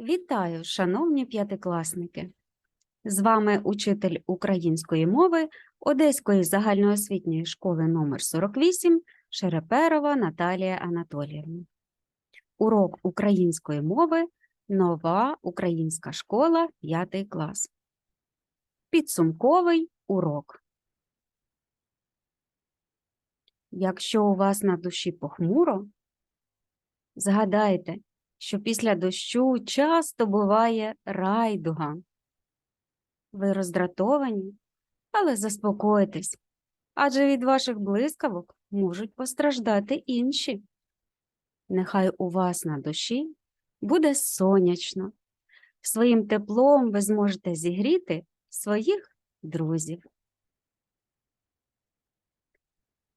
Вітаю, шановні п'ятикласники! З вами учитель української мови Одеської загальноосвітньої школи номер 48 Шереперова Наталія Анатоліївна. Урок української мови Нова українська школа 5 клас. Підсумковий урок. Якщо у вас на душі похмуро, згадайте, що після дощу часто буває райдуга. Ви роздратовані, але заспокойтесь, адже від ваших блискавок можуть постраждати інші. Нехай у вас на душі буде сонячно. Своїм теплом ви зможете зігріти своїх друзів.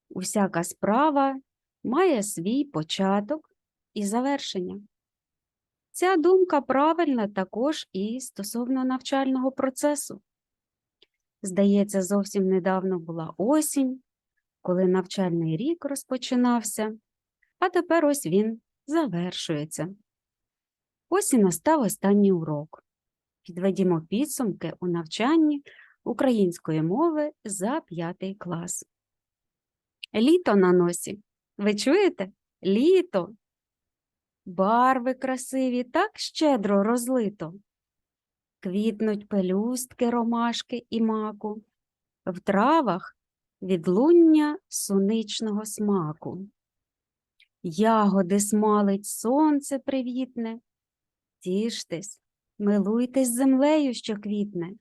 Усяка справа має свій початок і завершення. Ця думка правильна також і стосовно навчального процесу. Здається, зовсім недавно була осінь, коли навчальний рік розпочинався, а тепер ось він завершується. Ось і настав останній урок. Підведімо підсумки у навчанні української мови за п'ятий клас. Літо на носі. Ви чуєте? Літо. Барви красиві, так щедро розлито. Квітнуть пелюстки ромашки і маку, в травах відлуння суничного смаку. Ягоди смалить сонце привітне. Тіштесь, милуйтесь землею, що квітне.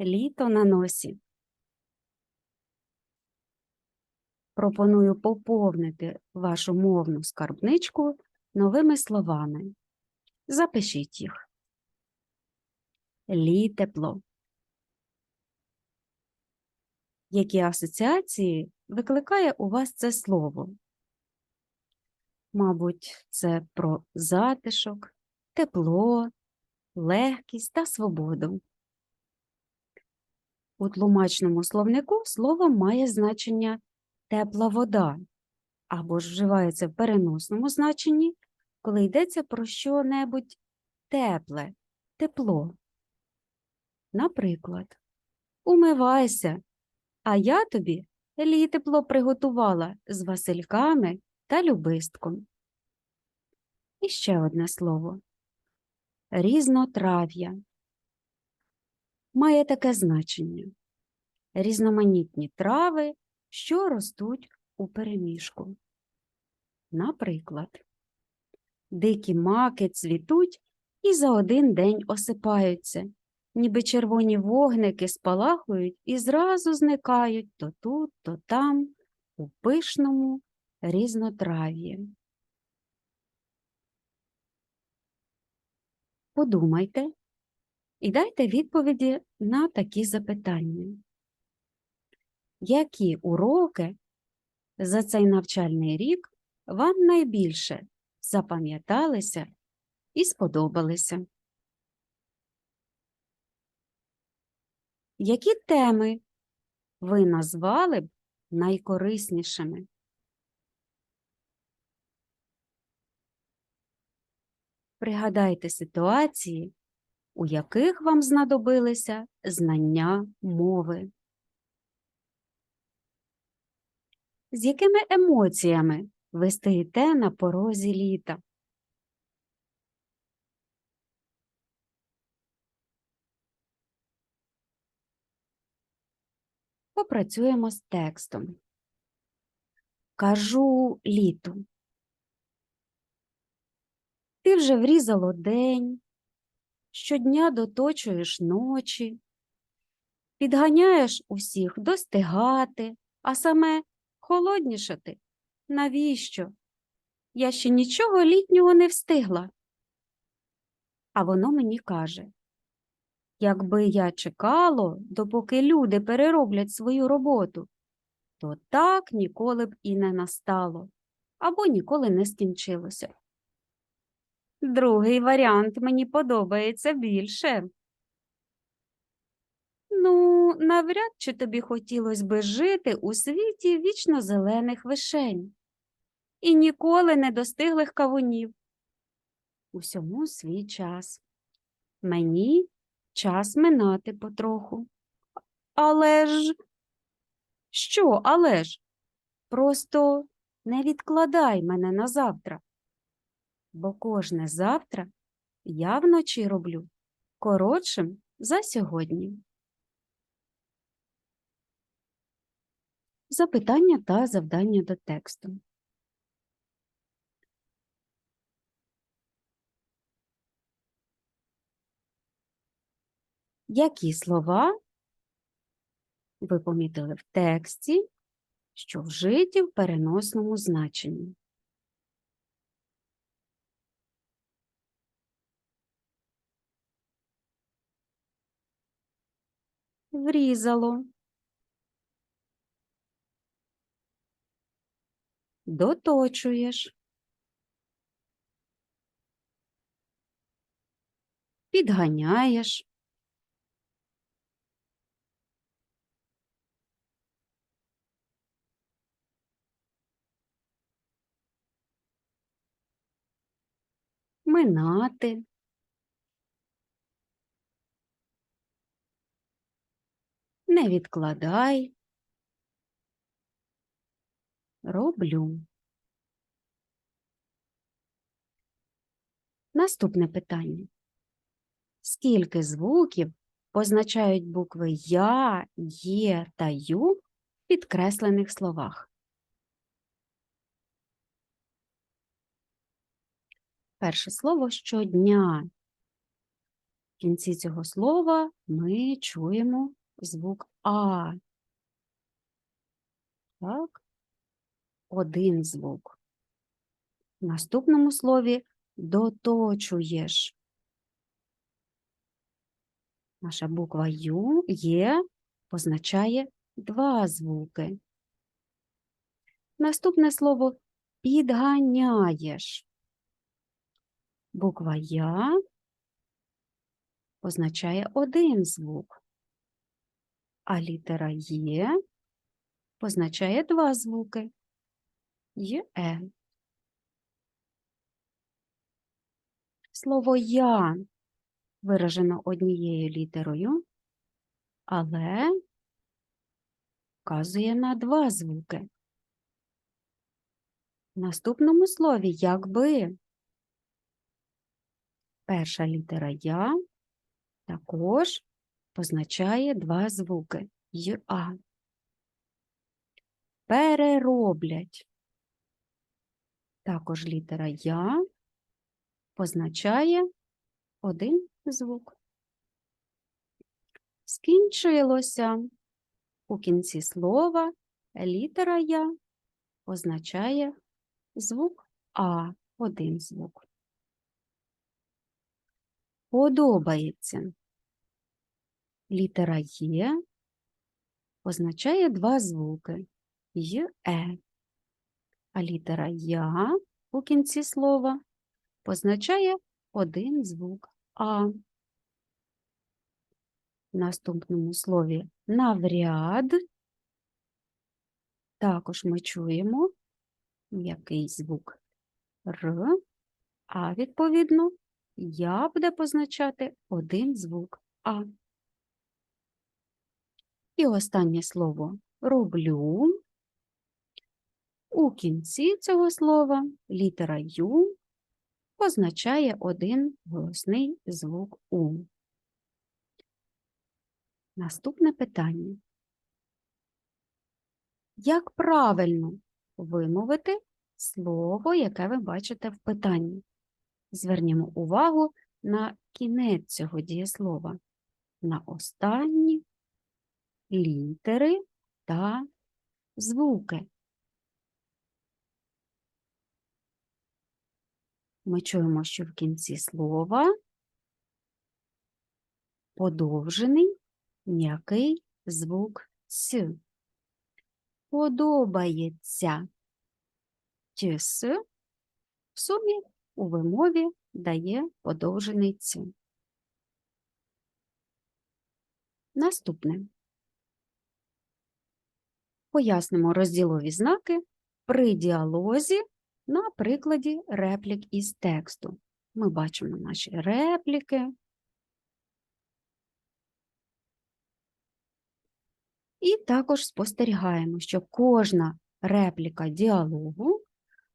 Літо на носі. Пропоную поповнити вашу мовну скарбничку новими словами. Запишіть їх. Літепло. Які асоціації викликає у вас це слово? Мабуть, це про затишок, тепло, легкість та свободу. У тлумачному словнику слово має значення тепла вода або ж вживається в переносному значенні, коли йдеться про що-небудь тепле, тепло. Наприклад, умивайся, а я тобі літепло приготувала з васильками та любистком. І ще одне слово різнотрав'я. Має таке значення різноманітні трави, що ростуть у переміжку. Наприклад, дикі маки цвітуть і за один день осипаються, ніби червоні вогники спалахують і зразу зникають то тут, то там, у пишному різнотрав'ї. Подумайте і дайте відповіді на такі запитання. Які уроки за цей навчальний рік вам найбільше запам'яталися і сподобалися? Які теми ви назвали б найкориснішими? Пригадайте ситуації, у яких вам знадобилися знання мови. З якими емоціями ви стоїте на порозі літа? Попрацюємо з текстом. Кажу літу. Ти вже врізало день, щодня доточуєш ночі, підганяєш усіх достигати, а саме холоднішати. Навіщо? Я ще нічого літнього не встигла. А воно мені каже, якби я чекало, допоки люди перероблять свою роботу, то так ніколи б і не настало, або ніколи не скінчилося. Другий варіант мені подобається більше. Ну, навряд чи тобі хотілося би жити у світі вічно зелених вишень і ніколи не достиглих кавунів. Усьому свій час. Мені час минати потроху. Але ж. Що, але ж? Просто не відкладай мене на завтра, бо кожне завтра я вночі роблю коротшим за сьогодні. Запитання та завдання до тексту. Які слова ви помітили в тексті, що вжиті в переносному значенні? Врізало. Доточуєш. Підганяєш. Минати. Не відкладай. Роблю. Наступне питання. Скільки звуків позначають букви Я, Є та Ю в підкреслених словах? Перше слово щодня. В кінці цього слова ми чуємо звук А. Так, один звук. В наступному слові доточуєш. Наша буква Ю є, позначає два звуки. Наступне слово підганяєш. Буква Я позначає один звук, а літера Є позначає два звуки. Є. Слово я виражено однією літерою, але вказує на два звуки. В наступному слові якби перша літера я також позначає два звуки й-а. Перероблять. Також літера я позначає один звук. Скінчилося. У кінці слова літера Я означає звук А, один звук. Подобається. Літера Є означає два звуки й е, а літера Я у кінці слова позначає один звук А. В наступному слові навряд також ми чуємо м'який звук Р, а відповідно я буде позначати один звук А. І останнє слово роблю. У кінці цього слова літера Ю позначає один голосний звук У. Наступне питання. Як правильно вимовити слово, яке ви бачите в питанні? Звернімо увагу на кінець цього дієслова, на останні літери та звуки. Ми чуємо, що в кінці слова подовжений м'який звук С. Подобається. Тіс в сумі у вимові дає подовжений ц. Наступне. Пояснимо розділові знаки при діалозі на прикладі реплік із тексту. ми бачимо наші репліки. І також спостерігаємо, що кожна репліка діалогу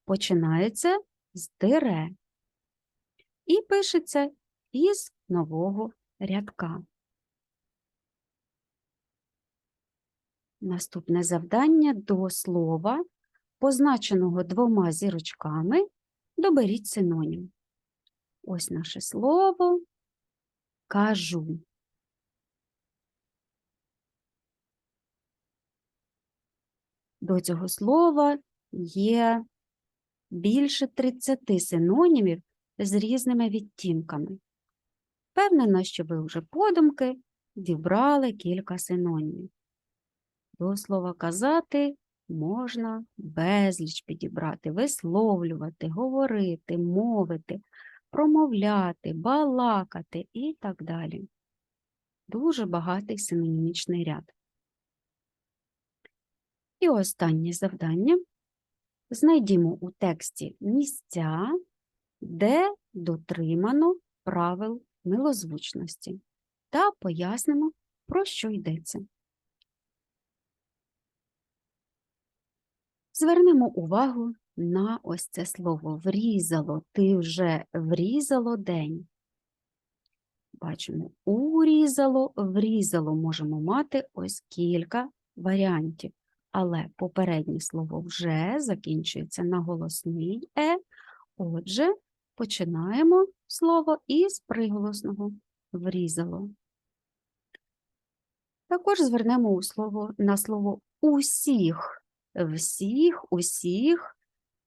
починається з тире і пишеться із нового рядка. Наступне завдання до слова, позначеного двома зірочками, доберіть синонім. Ось наше слово кажу. До цього слова є більше 30 синонімів з різними відтінками. Впевнена, що ви вже подумки дібрали кілька синонімів. До слова казати можна безліч підібрати, висловлювати, говорити, мовити, промовляти, балакати і так далі. Дуже багатий синонімічний ряд. І останнє завдання. Знайдімо у тексті місця, де дотримано правил милозвучності, та пояснимо, про що йдеться. Звернемо увагу на ось це слово врізало. Ти вже врізало день. Бачимо, урізало, врізало можемо мати ось кілька варіантів. Але попереднє слово вже закінчується на голосний е. Отже, починаємо слово із приголосного врізало. Також звернемо слово, на слово усіх всіх, усіх.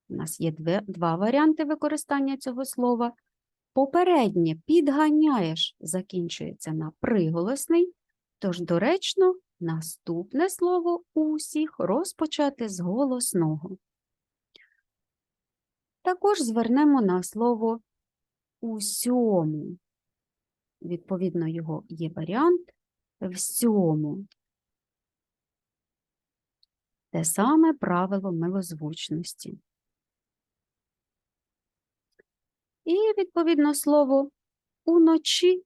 У нас є два варіанти використання цього слова. Попереднє підганяєш закінчується на приголосний, тож доречно наступне слово усіх розпочати з голосного. Також звернемо на слово усьому. Відповідно, його є варіант всьому те саме правило милозвучності. І, відповідно, слово уночі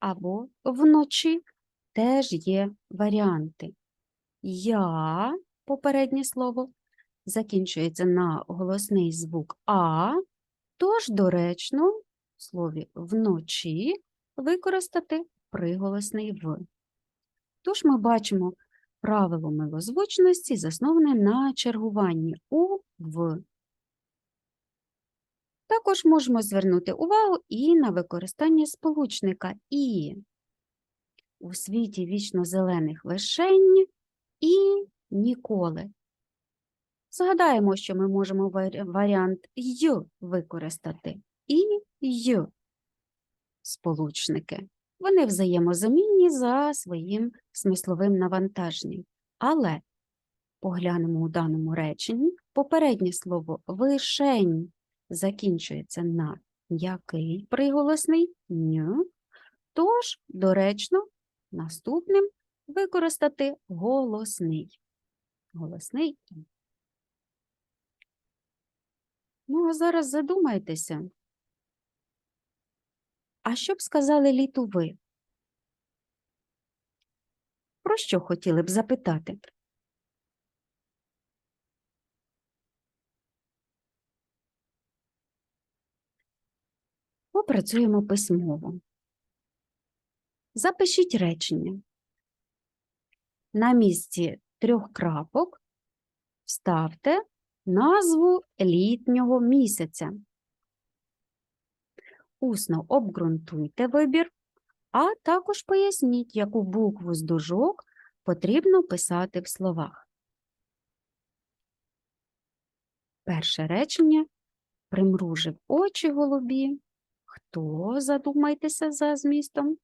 або вночі теж є варіанти. Я, попереднє слово, закінчується на голосний звук А, тож доречно в слові вночі використати приголосний В. Тож ми бачимо Правило милозвучності засноване на чергуванні у в. Також можемо звернути увагу і на використання сполучника і у світі вічно зелених вишень і ніколи. Згадаємо, що ми можемо варіант й використати і й сполучники. Вони взаємозамінні за своїм смисловим навантаженням. Але поглянемо у даному реченні, попереднє слово вишень закінчується на який приголосний ню, тож доречно наступним використати голосний. Голосний Ну, а зараз задумайтеся, а що б сказали літу ви? Про що хотіли б запитати? Попрацюємо письмово. Запишіть речення. На місці трьох крапок вставте назву літнього місяця усно обґрунтуйте вибір, а також поясніть, яку букву з дужок потрібно писати в словах. Перше речення примружив очі голубі. Хто задумайтеся за змістом?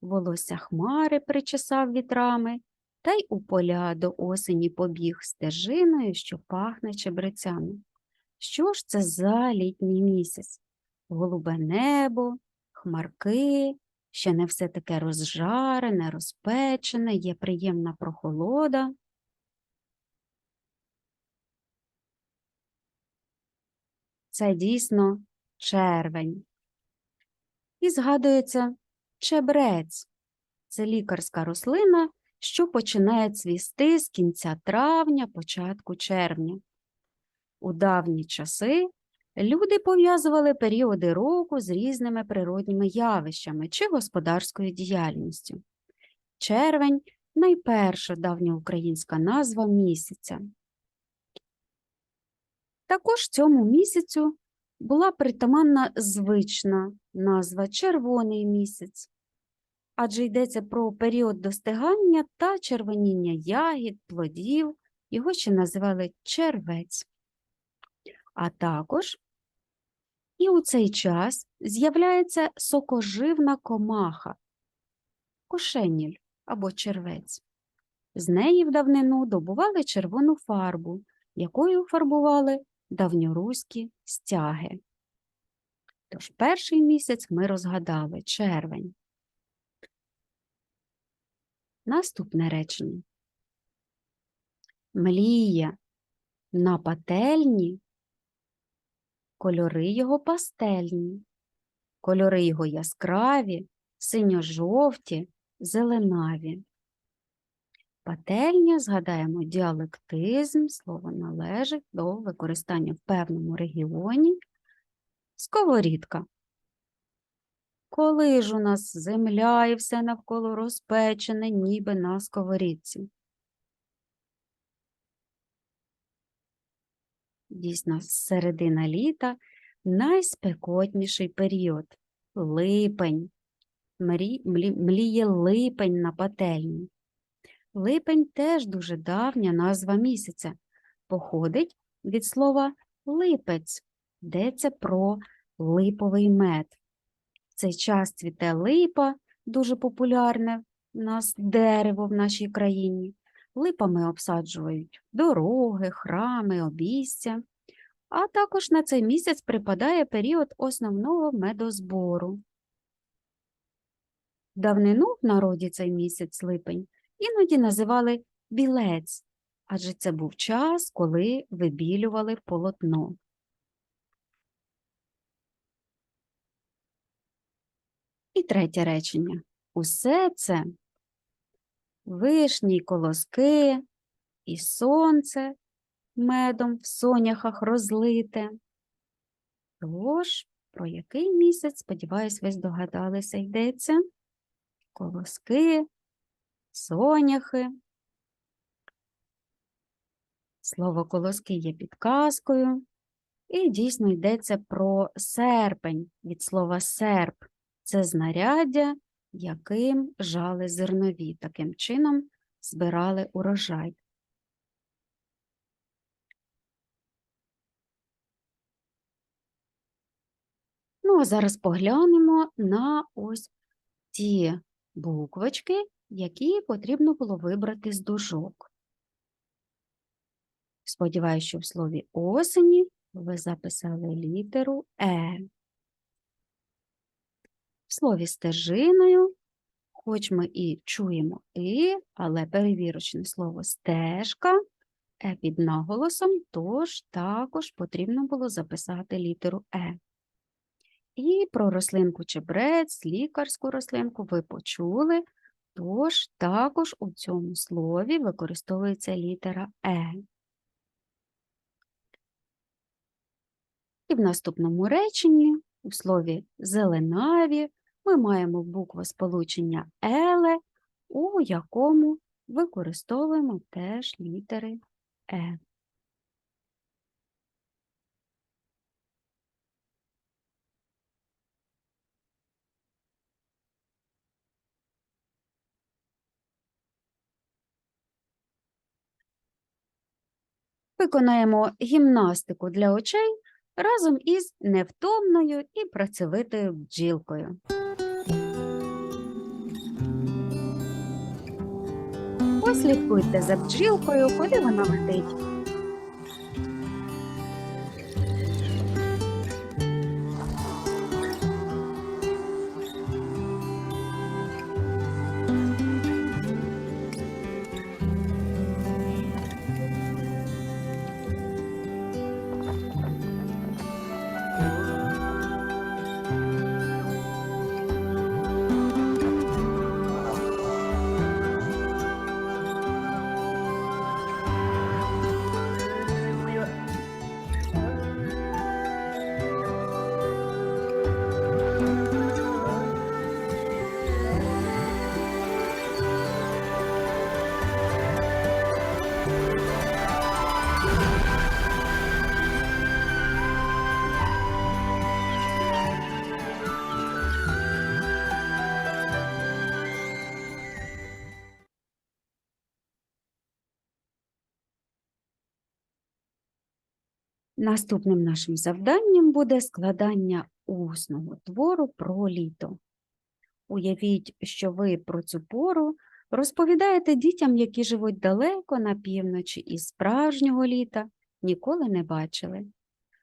Волосся хмари причесав вітрами, та й у поля до осені побіг стежиною, що пахне чебрецями. Що ж це за літній місяць? голубе небо, хмарки, ще не все таке розжарене, розпечене, є приємна прохолода. Це дійсно червень. І згадується чебрець. Це лікарська рослина, що починає цвісти з кінця травня, початку червня. У давні часи люди пов'язували періоди року з різними природніми явищами чи господарською діяльністю. Червень найперша давньоукраїнська назва місяця. Також цьому місяцю була притаманна звична назва червоний місяць, адже йдеться про період достигання та червоніння ягід, плодів, його ще називали червець. А також і у цей час з'являється сокоживна комаха, кошеніль або червець. З неї в давнину добували червону фарбу, якою фарбували давньоруські стяги. Тож перший місяць ми розгадали червень. Наступне речення. Мліє на пательні, кольори його пастельні, кольори його яскраві, синьо-жовті, зеленаві. Пательня, згадаємо, діалектизм, слово належить до використання в певному регіоні. Сковорідка. Коли ж у нас земля і все навколо розпечене, ніби на сковорідці? Дійсно, середина літа найспекотніший період липень. Мрі, млі, мліє липень на пательні. Липень теж дуже давня назва місяця. Походить від слова липець, йдеться про липовий мед. В цей час цвіте липа, дуже популярне у нас дерево в нашій країні. Липами обсаджують дороги, храми, обійстя. А також на цей місяць припадає період основного медозбору. Давнину в народі цей місяць липень іноді називали білець, адже це був час, коли вибілювали полотно. І третє речення. Усе це вишні колоски, і сонце медом в соняхах розлите. Тож, про який місяць, сподіваюсь, ви здогадалися, йдеться? Колоски, соняхи. Слово колоски є підказкою. І дійсно йдеться про серпень від слова серп. Це знаряддя, яким жали зернові. Таким чином збирали урожай. Ну, а зараз поглянемо на ось ті буквочки, які потрібно було вибрати з дужок. Сподіваюся, що в слові осені ви записали літеру Е. В слові стежиною, хоч ми і чуємо І, але перевірочне слово стежка Е під наголосом, тож також потрібно було записати літеру Е. І про рослинку чебрець, лікарську рослинку ви почули, тож також у цьому слові використовується літера Е. І в наступному реченні у слові зеленаві ми маємо букву сполучення еле, у якому використовуємо теж літери Е. Виконаємо гімнастику для очей разом із невтомною і працьовитою бджілкою. Послідкуйте за бджілкою, куди вона летить. Наступним нашим завданням буде складання усного твору про літо. Уявіть, що ви про цю пору розповідаєте дітям, які живуть далеко на півночі і справжнього літа ніколи не бачили.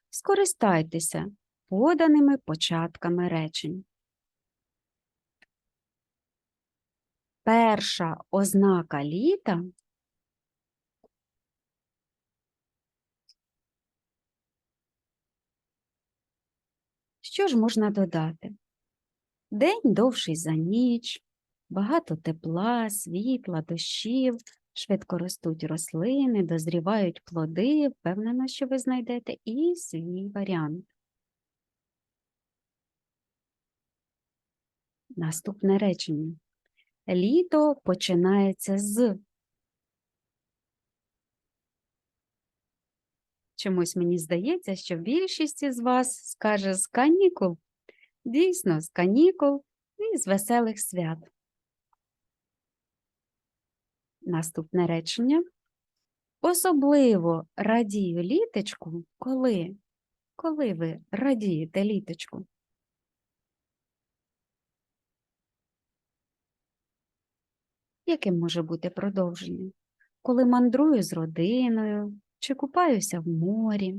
Скористайтеся поданими початками речень. Перша ознака літа Що ж можна додати? День довший за ніч, багато тепла, світла, дощів, швидко ростуть рослини, дозрівають плоди, впевнена, що ви знайдете і свій варіант. Наступне речення. Літо починається з. Чомусь мені здається, що більшість із вас скаже з канікул. Дійсно, з канікул і з веселих свят. Наступне речення. Особливо радію літочку, коли? Коли ви радієте літочку? Яким може бути продовження? Коли мандрую з родиною чи купаюся в морі?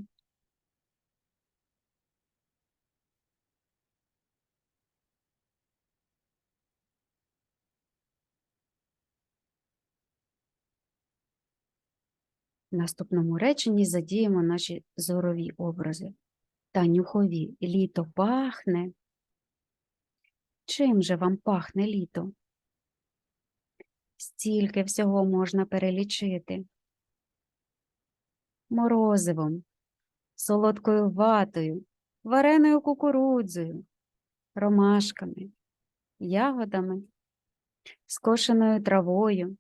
В наступному реченні задіємо наші зорові образи та нюхові. Літо пахне. Чим же вам пахне літо? Стільки всього можна перелічити. Морозивом, солодкою ватою, вареною кукурудзою, ромашками, ягодами, скошеною травою,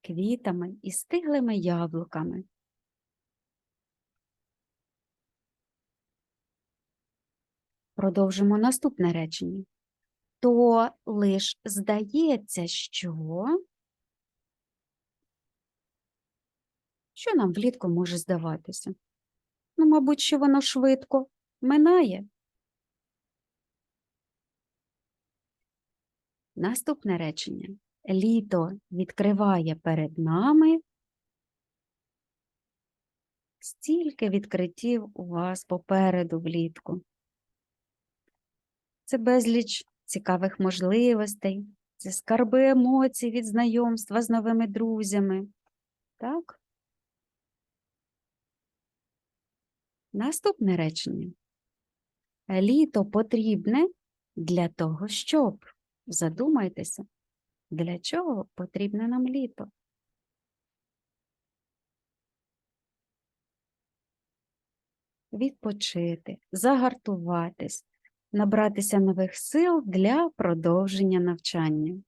квітами і стиглими яблуками. Продовжимо наступне речення. То лиш здається, що Що нам влітку може здаватися? Ну, мабуть, що воно швидко минає. Наступне речення. Літо відкриває перед нами. Стільки відкриттів у вас попереду влітку. Це безліч цікавих можливостей, це скарби емоцій від знайомства з новими друзями. Так? Наступне речення. Літо потрібне для того, щоб. Задумайтеся, для чого потрібне нам літо? Відпочити, загартуватись, набратися нових сил для продовження навчання.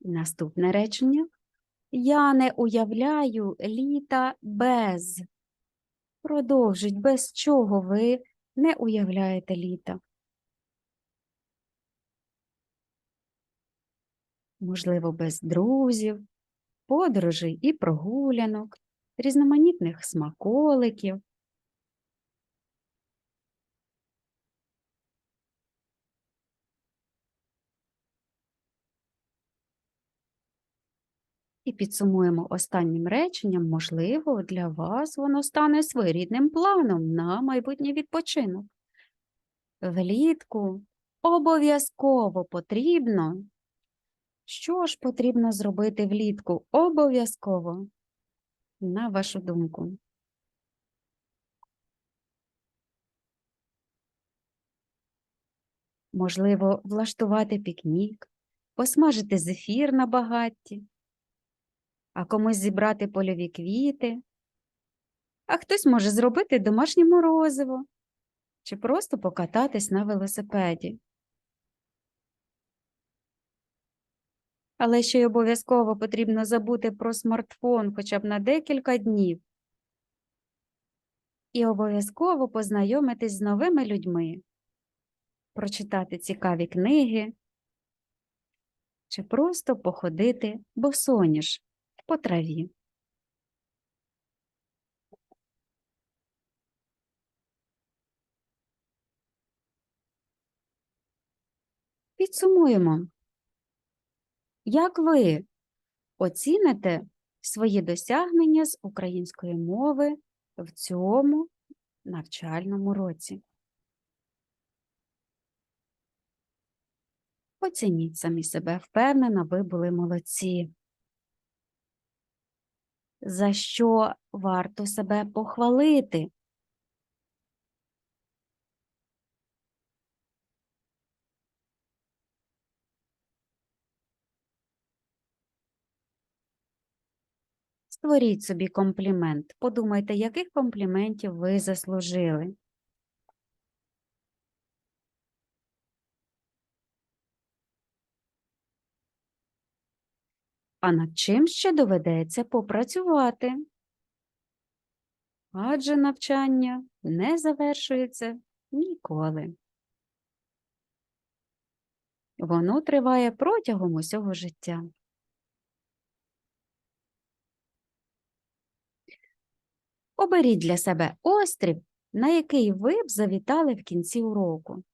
Наступне речення. Я не уявляю літа без. Продовжіть, без чого ви не уявляєте літа. Можливо, без друзів, подорожей і прогулянок, різноманітних смаколиків. Підсумуємо останнім реченням, можливо, для вас воно стане своєрідним планом на майбутній відпочинок. Влітку обов'язково потрібно. Що ж потрібно зробити влітку? Обов'язково, на вашу думку. Можливо, влаштувати пікнік, посмажити зефір на багатті а комусь зібрати польові квіти, а хтось може зробити домашнє морозиво чи просто покататись на велосипеді. Але ще й обов'язково потрібно забути про смартфон хоча б на декілька днів. І обов'язково познайомитись з новими людьми, прочитати цікаві книги чи просто походити босоніж по траві. Підсумуємо. Як ви оціните свої досягнення з української мови в цьому навчальному році? Оцініть самі себе впевнена, ви були молодці. За що варто себе похвалити? Створіть собі комплімент. Подумайте, яких компліментів ви заслужили. А над чим ще доведеться попрацювати? Адже навчання не завершується ніколи. Воно триває протягом усього життя. Оберіть для себе острів, на який ви б завітали в кінці уроку.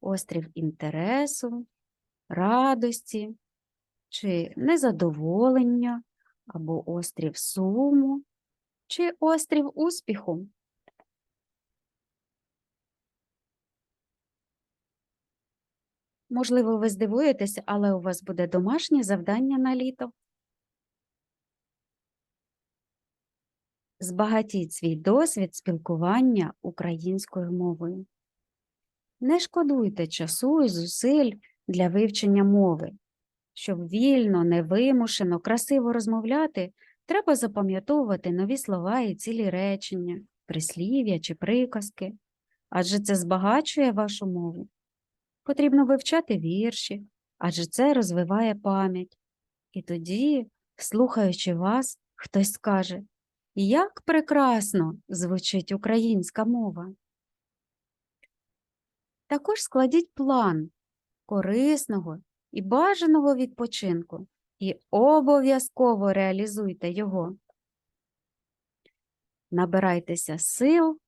Острів інтересу, радості чи незадоволення, або острів суму, чи острів успіху. Можливо, ви здивуєтеся, але у вас буде домашнє завдання на літо. Збагатіть свій досвід спілкування українською мовою. Не шкодуйте часу і зусиль для вивчення мови. Щоб вільно, невимушено, красиво розмовляти, треба запам'ятовувати нові слова і цілі речення, прислів'я чи приказки, адже це збагачує вашу мову. Потрібно вивчати вірші, адже це розвиває пам'ять. І тоді, слухаючи вас, хтось скаже, як прекрасно звучить українська мова. Також складіть план корисного і бажаного відпочинку і обов'язково реалізуйте його. Набирайтеся сил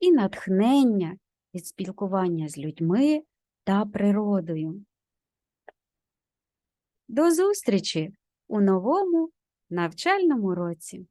і натхнення від спілкування з людьми та природою. До зустрічі у новому навчальному році!